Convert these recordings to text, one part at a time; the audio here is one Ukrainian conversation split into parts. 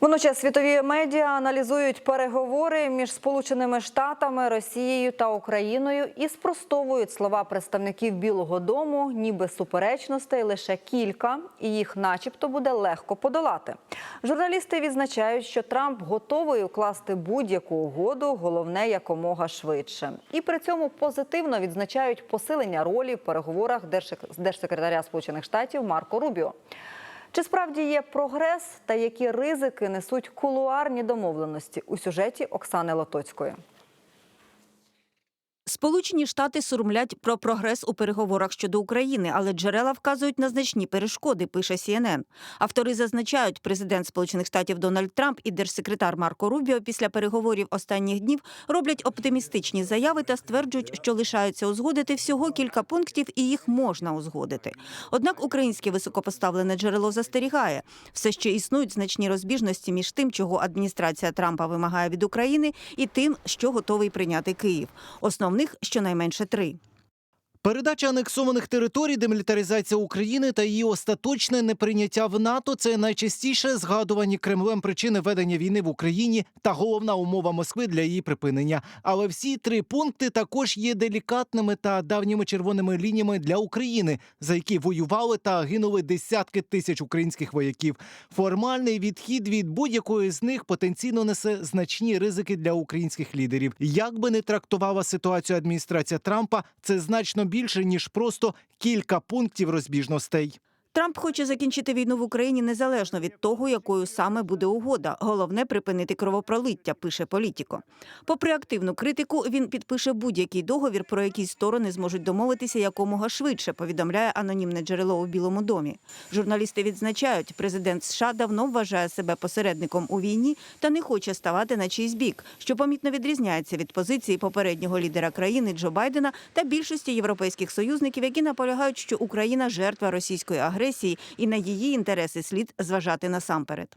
Водночас світові медіа аналізують переговори між Сполученими Штатами, Росією та Україною і спростовують слова представників Білого Дому, ніби суперечностей лише кілька, і їх, начебто, буде легко подолати. Журналісти відзначають, що Трамп готовий укласти будь-яку угоду, головне якомога швидше. І при цьому позитивно відзначають посилення ролі в переговорах держсек- держсекретаря Сполучених Штатів Марко Рубіо. Чи справді є прогрес та які ризики несуть кулуарні домовленості у сюжеті Оксани Лотоцької? Сполучені Штати сурмлять про прогрес у переговорах щодо України, але джерела вказують на значні перешкоди. Пише CNN. Автори зазначають, президент Сполучених Штатів Дональд Трамп і держсекретар Марко Рубіо після переговорів останніх днів роблять оптимістичні заяви та стверджують, що лишаються узгодити всього кілька пунктів, і їх можна узгодити. Однак українське високопоставлене джерело застерігає, все ще існують значні розбіжності між тим, чого адміністрація Трампа вимагає від України, і тим, що готовий прийняти Київ. Основних щонайменше три. Передача анексованих територій, демілітаризація України та її остаточне неприйняття в НАТО це найчастіше згадувані Кремлем причини ведення війни в Україні та головна умова Москви для її припинення. Але всі три пункти також є делікатними та давніми червоними лініями для України, за які воювали та гинули десятки тисяч українських вояків. Формальний відхід від будь-якої з них потенційно несе значні ризики для українських лідерів. Як би не трактувала ситуацію адміністрація Трампа, це значно більше ніж просто кілька пунктів розбіжностей. Трамп хоче закінчити війну в Україні незалежно від того, якою саме буде угода. Головне припинити кровопролиття, пише політіко. Попри активну критику, він підпише будь-який договір, про який сторони зможуть домовитися якомога швидше. Повідомляє анонімне джерело у Білому домі. Журналісти відзначають, президент США давно вважає себе посередником у війні та не хоче ставати на чийсь бік, що помітно відрізняється від позиції попереднього лідера країни Джо Байдена та більшості європейських союзників, які наполягають, що Україна жертва російської агресії і на її інтереси слід зважати насамперед.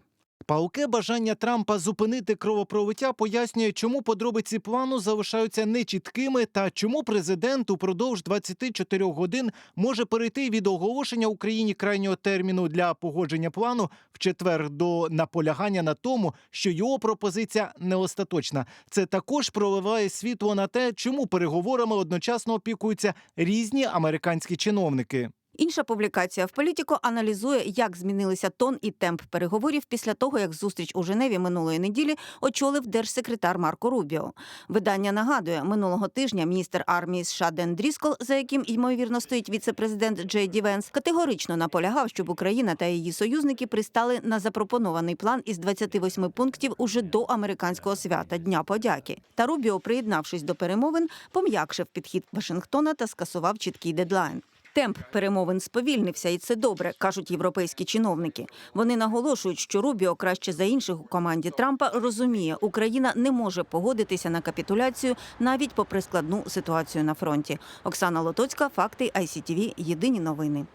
Палке бажання Трампа зупинити кровопролиття пояснює, чому подробиці плану залишаються нечіткими та чому президент упродовж 24 годин може перейти від оголошення Україні крайнього терміну для погодження плану в четвер до наполягання на тому, що його пропозиція не остаточна. Це також проливає світло на те, чому переговорами одночасно опікуються різні американські чиновники. Інша публікація в політіко аналізує, як змінилися тон і темп переговорів після того, як зустріч у Женеві минулої неділі очолив держсекретар Марко Рубіо. Видання нагадує, минулого тижня міністр армії США Ден Дріскол, за яким ймовірно стоїть віце-президент Джей Ді Венс, категорично наполягав, щоб Україна та її союзники пристали на запропонований план із 28 пунктів уже до американського свята Дня подяки. Та Рубіо, приєднавшись до перемовин, пом'якшив підхід Вашингтона та скасував чіткий дедлайн. Темп перемовин сповільнився, і це добре, кажуть європейські чиновники. Вони наголошують, що Рубіо краще за інших у команді Трампа розуміє, Україна не може погодитися на капітуляцію навіть попри складну ситуацію на фронті. Оксана Лотоцька, факти ICTV, Єдині новини.